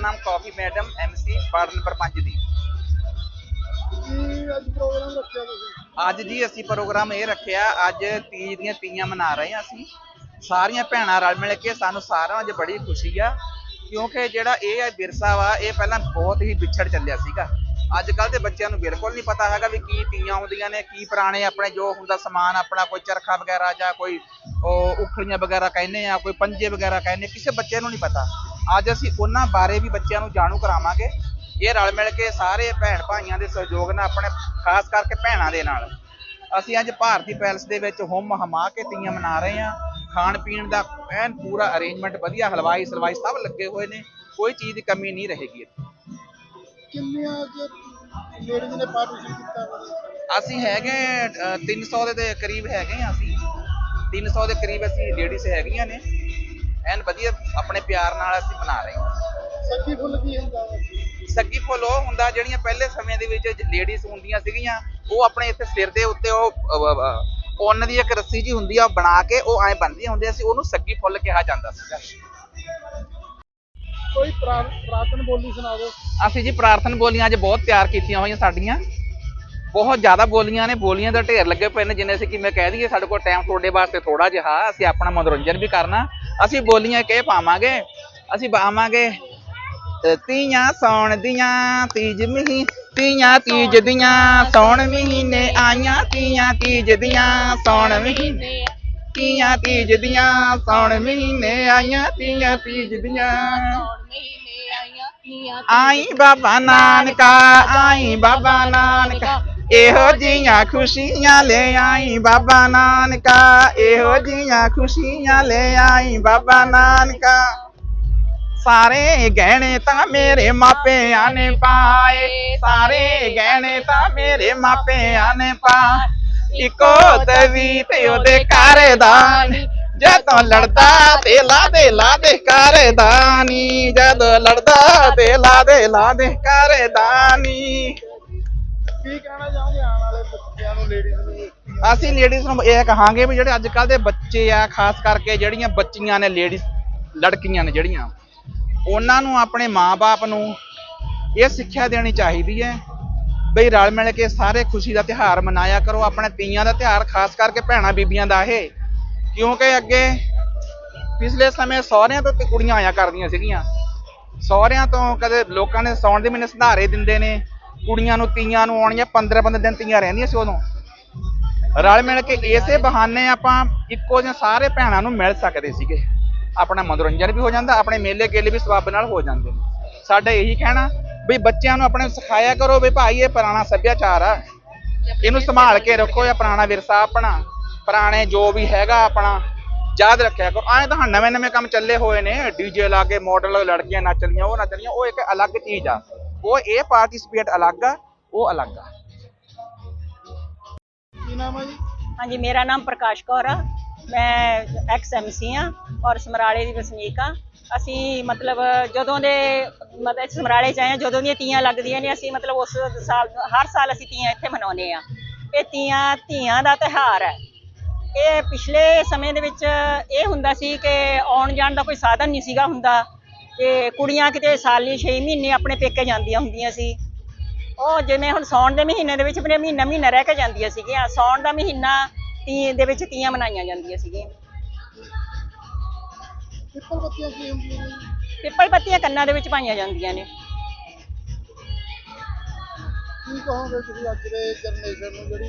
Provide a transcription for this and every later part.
ਨਾਮ ਕਾਫੀ madam MC ward number 5 ਦੀ। ਅੱਜ ਪ੍ਰੋਗਰਾਮ ਰੱਖਿਆ ਤੁਸੀਂ ਅੱਜ ਜੀ ਅਸੀਂ ਪ੍ਰੋਗਰਾਮ ਇਹ ਰੱਖਿਆ, ਅੱਜ ਤੀਜ ਦੀਆਂ ਤੀਆਂ ਮਨਾ ਰਹੇ ਹਾਂ ਅਸੀਂ। ਸਾਰੀਆਂ ਭੈਣਾਂ ਰਲ ਮਿਲ ਕੇ ਸਾਨੂੰ ਸਾਰਿਆਂ ਅੱਜ ਬੜੀ ਖੁਸ਼ੀ ਆ, ਕਿਉਂਕਿ ਜਿਹੜਾ ਇਹ ਹੈ ਵਿਰਸਾ ਵਾ, ਇਹ ਪਹਿਲਾਂ ਬਹੁਤ ਹੀ ਵਿਛੜ ਚੱਲਿਆ ਸੀਗਾ। ਅੱਜ ਕੱਲ ਦੇ ਬੱਚਿਆਂ ਨੂੰ ਬਿਲਕੁਲ ਨਹੀਂ ਪਤਾ ਹੈਗਾ ਵੀ ਕੀ ਤੀਆਂ ਹੁੰਦੀਆਂ ਨੇ, ਕੀ ਪੁਰਾਣੇ ਆਪਣੇ ਜੋ ਹੁੰਦਾ ਸਮਾਨ, ਆਪਣਾ ਕੋਈ ਚਰਖਾ ਵਗੈਰਾ ਜਾਂ ਕੋਈ ਉਹ ਉਖਲੀਆਂ ਵਗੈਰਾ ਕਹਿੰਦੇ ਆ, ਕੋਈ ਪੰਜੇ ਵਗੈਰਾ ਕਹਿੰਦੇ, ਕਿਸੇ ਬੱਚੇ ਨੂੰ ਨਹੀਂ ਪਤਾ। ਅੱਜ ਅਸੀਂ ਉਹਨਾਂ ਬਾਰੇ ਵੀ ਬੱਚਿਆਂ ਨੂੰ ਜਾਣੂ ਕਰਾਵਾਂਗੇ। ਇਹ ਰਲ ਮਿਲ ਕੇ ਸਾਰੇ ਭੈਣ ਭਾਈਆਂ ਦੇ ਸਹਿਯੋਗ ਨਾਲ ਆਪਣੇ ਖਾਸ ਕਰਕੇ ਭੈਣਾਂ ਦੇ ਨਾਲ। ਅਸੀਂ ਅੱਜ ਭਾਰਤੀ ਪੈਲਸ ਦੇ ਵਿੱਚ ਹੁਮ ਹਮਾ ਕੇ ਤੀਆਂ ਮਨਾ ਰਹੇ ਹਾਂ। ਖਾਣ ਪੀਣ ਦਾ ਐਨ ਪੂਰਾ ਅਰੇਂਜਮੈਂਟ ਵਧੀਆ ਹਲਵਾਈ ਸਲਵਾਈ ਸਭ ਲੱਗੇ ਹੋਏ ਨੇ। ਕੋਈ ਚੀਜ਼ ਦੀ ਕਮੀ ਨਹੀਂ ਰਹੇਗੀ ਇੱਥੇ। ਕਿੰਨੀਆਂ ਅੱਜ ਲੇਡੀਜ਼ ਨੇ ਪਾਰਟਿਸਿਪੇਟ ਕੀਤਾ ਵਾ ਅਸੀਂ ਹੈਗੇ ਅ, 300 ਦੇ ਕਰੀਬ ਹੈਗੇ ਹਾਂ ਅਸੀਂ। 300 ਦੇ ਕਰੀਬ ਅਸੀਂ ਲੇਡੀਜ਼ ਹੈਗੀਆਂ ਨੇ। ਐਨ ਵਧੀਆ ਆਪਣੇ ਪਿਆਰ ਨਾਲ ਅਸੀਂ ਮਨਾ ਰਹੇ ਹਾਂ। ਸੱਗੀ ਫੁੱਲ ਕੀ ਹੁੰਦਾ? ਸੱਗੀ ਫੁੱਲ ਉਹ ਹੁੰਦਾ ਜਿਹੜੀਆਂ ਪਹਿਲੇ ਸਮੇਂ ਦੇ ਵਿੱਚ ਲੇਡੀਜ਼ ਹੁੰਦੀਆਂ ਸੀਗੀਆਂ ਉਹ ਆਪਣੇ ਇੱਥੇ ਸਿਰ ਦੇ ਉੱਤੇ ਉਹ ਉੱਨ ਦੀ ਇੱਕ ਰੱਸੀ ਜੀ ਹੁੰਦੀ ਆ ਉਹ ਬਣਾ ਕੇ ਉਹ ਐਂ ਬੰਨ੍ਹਦੀਆਂ ਹੁੰਦੀਆਂ ਸੀ ਉਹਨੂੰ ਸੱਗੀ ਫੁੱਲ ਕਿਹਾ ਜਾਂਦਾ ਸੀਗਾ। ਕੋਈ ਪ੍ਰਾ- ਪ੍ਰਾਤਨ ਬੋਲੀ ਸੁਣਾ ਦਿਓ। ਅਸੀਂ ਜੀ ਪ੍ਰਾਰਥਨਾ ਬੋਲੀਆਂ ਅੱਜ ਬਹੁਤ ਤਿਆਰ ਕੀਤੀਆਂ ਹੋਈਆਂ ਸਾਡੀਆਂ। ਬਹੁਤ ਜ਼ਿਆਦਾ ਬੋਲੀਆਂ ਨੇ ਬੋਲੀਆਂ ਦਾ ਢੇਰ ਲੱਗੇ ਪਏ ਨੇ ਜਿੰਨੇ ਅਸੀਂ ਕਿਵੇਂ ਕਹਿ ਦਈਏ ਸਾਡੇ ਕੋਲ ਟਾਈਮ ਤੁਹਾਡੇ ਵਾਸਤੇ ਥੋੜਾ ਜਿਹਾ ਅਸੀਂ ਆਪਣਾ ਮਨੋਰੰਜਨ ਵੀ ਕਰਨਾ। ਅਸੀਂ ਬੋਲੀਆਂ ਕਿ ਪਾਵਾਂਗੇ ਅਸੀਂ ਪਾਵਾਂਗੇ ਅ, ਤੀਆਂ ਸੌਣ ਦੀਆਂ ਤੀਜ ਮਹੀ ਤੀਆਂ ਤੀਜ ਦੀਆਂ ਸੌਣ ਮਹੀਨੇ ਆਈਆਂ ਤੀਆਂ ਤੀਜ ਦੀਆਂ ਸੌਣ ਮਹੀਨੇ ਤੀਆਂ ਤੀਜ ਦੀਆਂ ਸੌਣ ਮਹੀਨੇ ਆਈਆਂ ਤੀਆਂ ਤੀਜ ਦੀਆਂ ਆਈ ਬਾਬਾ ਨਾਨਕਾ ਆਈ ਬਾਬਾ ਨਾਨਕਾ। ਇਹੋ ਜੀਆਂ ਖੁਸ਼ੀਆਂ ਲੈ ਆਈ ਬਾਬਾ ਨਾਨਕਾ, ਇਹੋ ਜੀਆਂ ਖੁਸ਼ੀਆਂ ਲੈ ਆਈ ਬਾਬਾ ਨਾਨਕਾ। ਸਾਰੇ ਗਹਿਣੇ ਤਾਂ ਮੇਰੇ ਮਾਪਿਆਂ ਨੇ ਪਾਏ, ਸਾਰੇ ਗਹਿਣੇ ਤਾਂ ਮੇਰੇ ਮਾਪਿਆਂ ਨੇ ਪਾਏ। ਇੱਕੋ ਤਵੀ ਤੇ ਉਹਦੇ ਘਰ ਦਾਨ ਜਦੋਂ ਲੜਦਾ ਤੇ ਲਾ ਦੇ ਲਾ ਦੇ ਘਰ ਦਾਨੀ ਜਦੋਂ ਲੜਦਾ ਤੇ ਲਾ ਦੇ ਲਾ ਦੇ ਘਰ ਅਸੀਂ ਲੇਡੀਜ਼ ਨੂੰ ਇਹ ਕਹਾਂਗੇ ਵੀ ਜਿਹੜੇ ਅੱਜ ਕੱਲ ਦੇ ਬੱਚੇ ਆ, ਖਾਸ ਕਰਕੇ ਜਿਹੜੀਆਂ ਬੱਚੀਆਂ ਨੇ ਲੇਡੀਜ਼ ਲੜਕੀਆਂ ਨੇ ਜਿਹੜੀਆਂ, ਉਹਨਾਂ ਨੂੰ ਆਪਣੇ ਮਾਪੇ ਨੂੰ ਇਹ ਸਿੱਖਿਆ ਦੇਣੀ ਚਾਹੀਦੀ ਹੈ ਬਈ ਰਲ ਮਿਲ ਕੇ ਸਾਰੇ ਖੁਸ਼ੀ ਦਾ ਤਿਉਹਾਰ ਮਨਾਇਆ ਕਰੋ, ਆਪਣੇ ਤੀਆਂ ਦਾ ਤਿਉਹਾਰ ਖਾਸ ਕਰਕੇ ਭੈਣਾਂ ਬੀਬੀਆਂ ਦਾ ਇਹ, ਕਿਉਂਕਿ ਅੱਗੇ ਪਿਛਲੇ ਸਮੇਂ ਸਹੁਰਿਆਂ ਤੋਂ ਤੇ ਕੁੜੀਆਂ ਆਇਆ ਕਰਦੀਆਂ ਸੀਗੀਆਂ, ਸਹੁਰਿਆਂ ਤੋਂ ਕਦੇ ਲੋਕਾਂ ਨੇ ਸੌਣ ਦੇ ਮਹੀਨੇ ਸੰਧਾਰੇ ਦਿੰਦੇ ਨੇ, ਕੁੜੀਆਂ ਨੂੰ, ਤੀਆਂ ਨੂੰ ਆਉਣੀਆਂ 15 15 ਦਿਨ ਤੀਆਂ ਰਹਿੰਦੀਆਂ ਸੀ ਉਦੋਂ। ਰਲ ਮਿਲ ਕੇ ਇਸੇ ਬਹਾਨੇ ਆਪਾਂ ਇੱਕੋ ਜਿਹੇ ਸਾਰੇ ਭੈਣਾਂ ਨੂੰ ਮਿਲ ਸਕਦੇ ਸੀਗੇ। ਆਪਣਾ ਮਨੋਰੰਜਨ ਵੀ ਹੋ ਜਾਂਦਾ, ਆਪਣੇ ਮੇਲੇ ਗੇਲੇ ਵੀ ਸਬੱਬ ਨਾਲ ਹੋ ਜਾਂਦੇ ਨੇ। ਸਾਡਾ ਇਹੀ ਕਹਿਣਾ ਵੀ ਬੱਚਿਆਂ ਨੂੰ ਆਪਣੇ ਸਿਖਾਇਆ ਕਰੋ ਵੀ ਭਾਈ ਇਹ ਪੁਰਾਣਾ ਸੱਭਿਆਚਾਰ ਆ। ਇਹਨੂੰ ਸੰਭਾਲ ਕੇ ਰੱਖੋ, ਇਹ ਪੁਰਾਣਾ ਵਿਰਸਾ ਆਪਣਾ, ਪੁਰਾਣੇ ਜੋ ਵੀ ਹੈਗਾ ਆਪਣਾ, ਯਾਦ ਰੱਖਿਆ ਕਰੋ। ਆਏ ਤਾਂ ਨਵੇਂ ਨਵੇਂ ਕੰਮ ਚੱਲੇ ਹੋਏ ਨੇ ਡੀਜੇ ਲਾ ਕੇ ਮਾਡਲ ਲੜਕੀਆਂ ਨੱਚਦੀਆਂ ਉਹ ਨੱਚਦੀਆਂ ਉਹ ਇੱਕ ਅਲੱਗ ਚੀਜ਼ ਆ। ਉਹ ਇਹ ਪਾਰਟਿਸਿਪੇਟ ਅਲੱਗ ਆ, ਉਹ ਅਲੱਗ ਆ। ਨਾਮ ਹੈ ਜੀ? ਹਾਂਜੀ, ਮੇਰਾ ਨਾਮ ਪ੍ਰਕਾਸ਼ ਕੌਰ ਆ। ਮੈਂ ਐਕਸ ਐਮਸੀ ਆ ਔਰ ਸਮਰਾਲੇ ਦੀ ਵਸਨੀਕ ਆ। ਅਸੀਂ ਮਤਲਬ ਜਦੋਂ ਦੇ ਮਤਲਬ ਸਮਰਾਲੇ ਚ ਆਏ ਹਾਂ ਜਦੋਂ ਦੀਆਂ ਤੀਆਂ ਲੱਗਦੀਆਂ ਨੇ, ਅਸੀਂ ਮਤਲਬ ਉਸ ਸਾਲ ਹਰ ਸਾਲ ਅਸੀਂ ਤੀਆਂ ਇੱਥੇ ਮਨਾਉਂਦੇ ਆ। ਇਹ ਤੀਆਂ, ਧੀਆਂ ਦਾ ਤਿਉਹਾਰ ਹੈ ਇਹ ਪਿਛਲੇ ਸਮੇਂ ਦੇ ਵਿੱਚ ਇਹ ਹੁੰਦਾ ਸੀ ਕਿ ਆਉਣ ਜਾਣ ਦਾ ਕੋਈ ਸਾਧਨ ਨਹੀਂ ਸੀਗਾ ਹੁੰਦਾ। ਤੇ ਕੁੜੀਆਂ ਕਿਤੇ ਸਾਲੀ 6 ਮਹੀਨੇ ਆਪਣੇ ਪੇਕੇ ਜਾਂਦੀਆਂ ਹੁੰਦੀਆਂ ਸੀ। ਉਹ ਜਿਵੇਂ ਹੁਣ ਸੌਣ ਦੇ ਮਹੀਨੇ ਦੇ ਵਿੱਚ ਆਪਣੇ ਮਹੀਨਾ ਮਹੀਨਾ ਰਹਿ ਕੇ ਜਾਂਦੀਆਂ ਸੀਗੀਆਂ। ਸੌਣ ਦਾ ਮਹੀਨਾ ਤੀ ਦੇ ਵਿੱਚ ਤੀਆਂ ਮਨਾਈਆਂ ਜਾਂਦੀਆਂ ਸੀਗੀਆਂ। ਪਿੱਪਲ ਬੱਤੀਆਂ ਕੀ ਹੁੰਦੀਆਂ ਨੇ? ਜੀ? ਪਿੱਪਲ ਪੱਤੀਆਂ ਕੰਨਾਂ ਦੇ ਵਿੱਚ ਪਾਈਆਂ ਜਾਂਦੀਆਂ ਨੇ। ਕੀ ਕਹੋਗੇ ਤੁਸੀਂ ਅੱਜ ਦੇ ਜਨਰੇਸ਼ਨ ਨੂੰ ਜਿਹੜੀ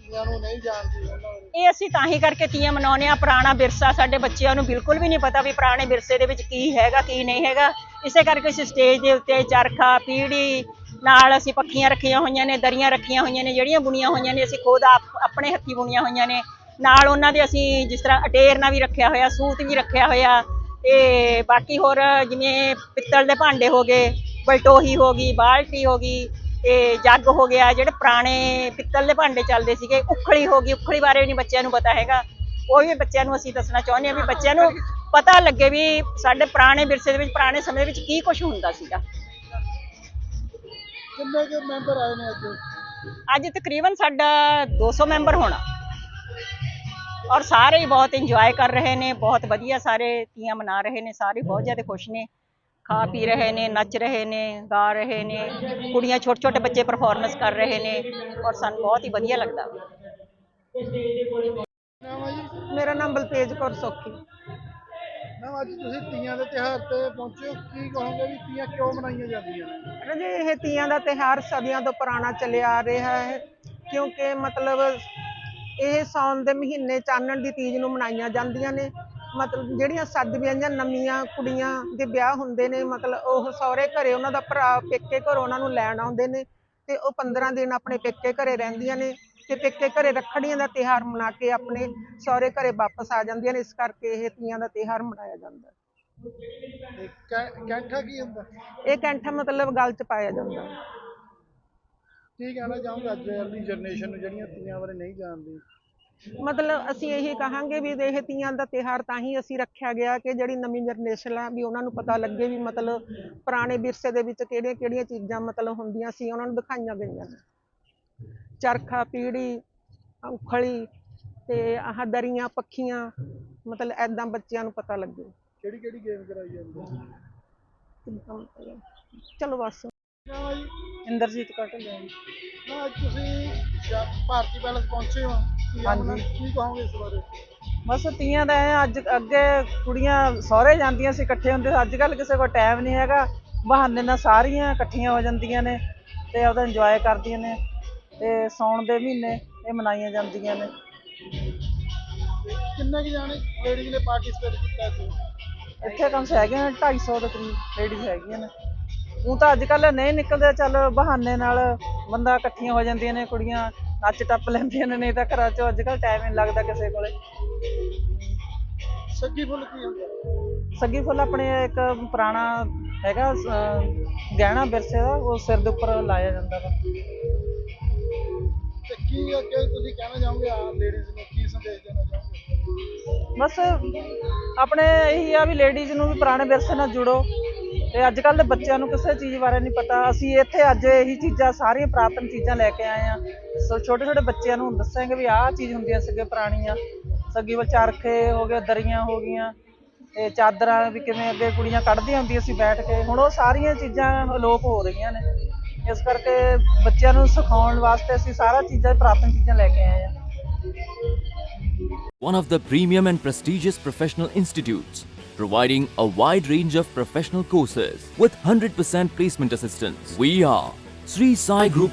ਤੀਆਂ ਨੂੰ ਨਹੀਂ ਜਾਣਦੀ ਉਹਨਾਂ ਬਾਰੇ ਇਹ ਅਸੀਂ ਤਾਂ ਹੀ ਕਰਕੇ ਤੀਆਂ ਮਨਾਉਂਦੇ ਆ ਪੁਰਾਣਾ ਵਿਰਸਾ ਸਾਡੇ ਬੱਚਿਆਂ ਨੂੰ ਬਿਲਕੁਲ ਵੀ ਨਹੀਂ ਪਤਾ ਵੀ ਪੁਰਾਣੇ ਵਿਰਸੇ ਦੇ ਵਿੱਚ ਕੀ ਹੈਗਾ ਕੀ ਨਹੀਂ ਹੈਗਾ। ਇਸੇ ਕਰਕੇ ਅਸੀਂ ਸਟੇਜ ਦੇ ਉੱਤੇ ਚਰਖਾ ਪੀੜੀ ਨਾਲ ਅਸੀਂ ਪੱਖੀਆਂ ਰੱਖੀਆਂ ਹੋਈਆਂ ਨੇ, ਦਰੀਆਂ ਰੱਖੀਆਂ ਹੋਈਆਂ ਨੇ, ਜਿਹੜੀਆਂ ਬੁਣੀਆਂ ਹੋਈਆਂ ਨੇ, ਅਸੀਂ ਖੁਦ ਆਪਣੇ ਹੱਥੀਂ ਬੁਣੀਆਂ ਹੋਈਆਂ ਨੇ। ਨਾਲ ਉਹਨਾਂ ਦੇ ਅਸੀਂ ਜਿਸ ਤਰ੍ਹਾਂ ਅਟੇਰਨਾ ਵੀ ਰੱਖਿਆ ਹੋਇਆ, ਸੂਤ ਵੀ ਰੱਖਿਆ ਹੋਇਆ, ਤੇ ਬਾਕੀ ਹੋਰ ਜਿਵੇਂ ਪਿੱਤਲ ਦੇ ਭਾਂਡੇ ਹੋ ਗਏ, ਬਲਟੋਹੀ ਹੋ ਗਈ, ਬਾਲਟੀ ਹੋ ਗਈ, ਤੇ ਜੱਗ ਹੋ ਗਿਆ, ਜਿਹੜੇ ਪੁਰਾਣੇ ਪਿੱਤਲ ਦੇ ਭਾਂਡੇ ਚੱਲਦੇ ਸੀਗੇ, ਉਖਲੀ ਹੋ ਗਈ, ਉਖਲੀ ਬਾਰੇ ਵੀ ਨਹੀਂ ਬੱਚਿਆਂ ਨੂੰ ਪਤਾ ਹੈਗਾ। ਉਹ ਵੀ ਬੱਚਿਆਂ ਨੂੰ ਅਸੀਂ ਦੱਸਣਾ ਚਾਹੁੰਦੇ ਹਾਂ ਵੀ ਬੱਚਿਆਂ ਨੂੰ ਪਤਾ ਲੱਗੇ ਵੀ ਸਾਡੇ ਪੁਰਾਣੇ ਵਿਰਸੇ ਦੇ ਵਿੱਚ, ਪੁਰਾਣੇ ਸਮੇਂ ਦੇ ਵਿੱਚ ਕੀ ਕੁਝ ਹੁੰਦਾ ਸੀਗਾ। ਕਿੰਨੇ ਕੇ ਮੈਂਬਰ ਆਏ ਨੇ ਅੱਜ ਅੱਜ ਤਕਰੀਬਨ ਸਾਡਾ 200 ਮੈਂਬਰ ਹੋਣਾ। ਔਰ ਸਾਰੇ ਹੀ ਬਹੁਤ ਇੰਜੋਏ ਕਰ ਰਹੇ ਨੇ ਬਹੁਤ ਵਧੀਆ ਸਾਰੇ ਤੀਆਂ ਮਨਾ ਰਹੇ ਨੇ ਸਾਰੇ ਬਹੁਤ ਜ਼ਿਆਦਾ ਖੁਸ਼ ਨੇ। ਖਾ ਪੀ ਰਹੇ ਨੇ ਨੱਚ ਰਹੇ ਨੇ ਗਾ ਰਹੇ ਨੇ ਕੁੜੀਆਂ ਛੋਟੇ ਛੋਟੇ ਬੱਚੇ ਪਰਫਾਰਮੈਂਸ ਕਰ ਰਹੇ ਨੇ ਔਰ ਸਾਨੂੰ ਬਹੁਤ ਹੀ ਵਧੀਆ ਲੱਗਦਾ। ਨਾਮ ਆ ਜੀ? ਮੇਰਾ ਨਾਮ ਬਲਤੇਜ ਕੌਰ ਸੋਖੀ। ਮੈਮ, ਅੱਜ ਤੁਸੀਂ ਤੀਆਂ ਦੇ ਤਿਉਹਾਰ ਤੇ ਪਹੁੰਚੇ ਹੋ। ਕੀ ਕਹੋਗੇ ਵੀ ਤੀਆਂ ਕਿਉਂ ਮਨਾਈਆਂ ਜਾਂਦੀਆਂ ਨੇ? ਰਾਜੇ ਇਹ ਤੀਆਂ ਦਾ ਤਿਹਾਰ ਸਦੀਆਂ ਤੋਂ ਪੁਰਾਣਾ ਚੱਲਿਆ ਆ ਰਿਹਾ ਹੈ, ਕਿਉਂਕਿ ਮਤਲਬ ਇਹ ਸਾਉਣ ਦੇ ਮਹੀਨੇ ਚਾਨਣ ਦੀ ਤੀਜ ਨੂੰ ਮਨਾਈਆਂ ਜਾਂਦੀਆਂ ਨੇ। ਮਤਲਬ ਜਿਹੜੀਆਂ ਸੱਜ ਵਿਆਹੀਆਂ ਨਵੀਆਂ ਕੁੜੀਆਂ ਦੇ ਵਿਆਹ ਹੁੰਦੇ ਨੇ, ਮਤਲਬ ਉਹ ਸਹੁਰੇ ਘਰੇ ਉਹਨਾਂ ਦਾ ਭਰਾ ਪੇਕੇ ਘਰੋਂ ਉਹਨਾਂ ਨੂੰ ਲੈਣ ਆਉਂਦੇ ਨੇ ਤੇ ਉਹ 15 ਦਿਨ ਆਪਣੇ ਪੇਕੇ ਘਰੇ ਰਹਿੰਦੀਆਂ ਨੇ। ਤੇ ਪੇਕੇ ਘਰੇ ਰੱਖੜੀਆਂ ਦਾ ਤਿਹਾਰ ਮਨਾ ਕੇ ਆਪਣੇ ਸਹੁਰੇ ਘਰੇ ਵਾਪਸ ਆ ਜਾਂਦੀਆਂ ਨੇ ਇਸ ਕਰਕੇ ਇਹ ਤੀਆਂ ਦਾ ਤਿਹਾਰ ਮਨਾਇਆ ਜਾਂਦਾ ਹੈ। ਤੇ ਕੈ- ਕੈਂਠਾ ਕੀ ਹੁੰਦਾ ਇਹ ਕੈਂਠਾ ਮਤਲਬ ਗਲ 'ਚ ਪਾਇਆ ਜਾਂਦਾ ਹੈ। ਕੀ ਕਹਿਣਾ ਚਾਹੋਗੇ ਅੱਜ ਦੀ ਜਨਰੇਸ਼ਨ ਨੂੰ ਜਿਹੜੀਆਂ ਤੀਆਂ ਬਾਰੇ ਨਹੀਂ ਜਾਣਦੀ ਮਤਲਬ ਅਸੀਂ ਇਹੀ ਕਹਾਂਗੇ ਵੀ ਇਹ ਤੀਆਂ ਦਾ ਤਿਹਾਰ ਤਾਂ ਹੀ ਅਸੀਂ ਰੱਖਿਆ ਗਿਆ ਕਿ ਜਿਹੜੀ ਨਵੀਂ ਜਨਰੇਸ਼ਨ ਆ ਵੀ ਉਹਨਾਂ ਨੂੰ ਪਤਾ ਲੱਗੇ ਵੀ ਮਤਲਬ ਪੁਰਾਣੇ ਵਿਰਸੇ ਦੇ ਵਿੱਚ ਕਿਹੜੀਆਂ ਕਿਹੜੀਆਂ ਚੀਜ਼ਾਂ ਮਤਲਬ ਹੁੰਦੀਆਂ ਸੀ ਉਹਨਾਂ ਨੂੰ ਦਿਖਾਈਆਂ ਗਈਆਂ ਨੇ ਚਰਖਾ ਪੀੜੀ ਉਖਲੀ ਤੇ ਆਹ ਦਰੀਆਂ ਪੱਖੀਆਂ ਮਤਲਬ ਐਦਾਂ ਬੱਚਿਆਂ ਨੂੰ ਪਤਾ ਲੱਗੇ। ਕਿਹੜੀ ਕਿਹੜੀ ਗੇਮ ਕਰਾਈ ਜਾਂਦੀ। ਚਲੋ ਬਸ। ਜੀ ਇੰਦਰਜੀਤ ਕਟਲ ਨਾ ਅੱਜ ਤੁਸੀਂ ਸ਼ਾ- ਭਾਰਤੀ ਪੈਲਸ ਪਹੁੰਚੇ ਹੋ। ਤੀਆਂ ਹਾਂਜੀ। ਮਨਾ- ਕੀ ਕਹੋਗੇ ਇਸ ਬਾਰੇ? ਬਸ ਤੀਆਂ ਦਾ ਐਂ ਅੱਜ ਅੱਗੇ ਕੁੜੀਆਂ ਸਹੁਰੇ ਜਾਂਦੀਆਂ ਸੀ ਇਕੱਠੇ ਹੁੰਦੇ ਸੀ। ਅੱਜ ਕੱਲ ਕਿਸੇ ਕੋਲ ਟਾਈਮ ਨਹੀਂ ਹੈਗਾ। ਬਹਾਨੇ ਨਾਲ ਸਾਰੀਆਂ ਇਕੱਠੀਆਂ ਹੋ ਜਾਂਦੀਆਂ ਨੇ ਤੇ ਉਹਦਾ ਇੰਜੋਏ ਕਰਦੀਆਂ ਨੇ। ਤੇ ਸੌਣ ਦੇ ਮਹੀਨੇ ਇਹ ਮਨਾਈਆਂ ਜਾਂਦੀਆਂ ਨੇ। ਕਿੰਨੇ ਕੁ ਜਾਣੇ ਲੇਡੀਜ਼ ਨੇ ਪਾਰਟਿਸਿਪੇਟ ਕੀਤਾ ਸੀ ਇੱਥੇ ਕਮ ਸੇ ਹੈਗੇ ਨੇ 250 ਦੇ ਕਰੀਬ ਲੇਡੀਜ਼ ਹੈਗੀਆਂ ਨੇ। ਉਹ ਤਾਂ ਅੱਜ ਕੱਲ ਨਹੀਂ ਨਿਕਲਦੇ ਚੱਲ ਬਹਾਨੇ ਨਾਲ ਬੰਦਾ ਇਕੱਠੀਆਂ ਹੋ ਜਾਂਦੀਆਂ ਨੇ ਕੁੜੀਆਂ ਨੱਚ ਟੱਪ ਲੈਂਦੀਆਂ ਨੇ ਨਹੀਂ ਤਾਂ ਘਰਾਂ 'ਚੋਂ ਅੱਜ ਕੱਲ ਟਾਈਮ ਨਹੀਂ ਲੱਗਦਾ ਕਿਸੇ ਕੋਲੇ। ਸੱਗੀ ਫੁੱਲ ਕੀ ਹੁੰਦਾ ਸੱਗੀ ਫੁੱਲ ਆਪਣੇ ਇੱਕ ਪੁਰਾਣਾ ਹੈਗਾ ਗਹਿਣਾ ਵਿਰਸੇ ਦਾ ਉਹ ਸਿਰ ਦੇ ਉੱਪਰ ਲਾਇਆ ਜਾਂਦਾ ਵਾ। ਕੀ ਅੱਗੇ ਤੁਸੀਂ ਕਹਿਣਾ ਚਾਹੋਗੇ ਆ ਲੇਡੀਜ਼ ਨੂੰ, ਕੀ ਸੰਦੇਸ਼ ਦੇਣਾ ਚਾਹੋਗੇ? ਬਸ ਆਪਣੇ ਇਹੀ ਆ ਵੀ ਲੇਡੀਜ਼ ਨੂੰ ਵੀ ਪੁਰਾਣੇ ਵਿਰਸੇ ਨਾਲ ਜੁੜੋ ਤੇ ਅੱਜ ਕੱਲ ਦੇ ਬੱਚਿਆਂ ਨੂੰ ਕਿਸੇ ਚੀਜ਼ ਬਾਰੇ ਨਹੀਂ ਪਤਾ। ਅਸੀਂ ਇੱਥੇ ਅੱਜ ਇਹੀ ਚੀਜ਼ਾਂ, ਸਾਰੀਆਂ ਪ੍ਰਾਤਨ ਚੀਜ਼ਾਂ ਲੈ ਕੇ ਆਏ ਆ। ਸੋ ਛੋਟੇ ਛੋਟੇ ਬੱਚਿਆਂ ਨੂੰ ਦੱਸਾਂਗੇ ਵੀ ਆਹ ਚੀਜ਼ ਹੁੰਦੀਆਂ ਸੀਗੇ ਪੁਰਾਣੀਆਂ। ਸੱਗੀ ਵੱਲ ਚਰਖੇ ਹੋ ਗਏ, ਦਰੀਆਂ ਹੋ ਗਈਆਂ ਤੇ ਚਾਦਰਾਂ ਵੀ ਕਿਵੇਂ ਅੱਗੇ ਕੁੜੀਆਂ ਕੱਢਦੀਆਂ ਹੁੰਦੀਆਂ ਸੀ ਬੈਠ ਕੇ। ਹੁਣ ਉਹ ਸਾਰੀਆਂ ਚੀਜ਼ਾਂ ਅਲੋਪ ਹੋ ਰਹੀਆਂ ਨੇ। ਇਸ ਕਰਕੇ ਬੱਚਿਆਂ ਨੂੰ ਸਿਖਾਉਣ ਵਾਸਤੇ ਅਸੀਂ ਸਾਰਾ ਚੀਜ਼ਾਂ ਪ੍ਰਾਤਨ ਚੀਜ਼ਾਂ ਲੈ ਕੇ ਆਏ ਆ one of the premium and prestigious professional institutes, providing a wide range of professional courses with 100% placement assistance. We are Sri Sai Group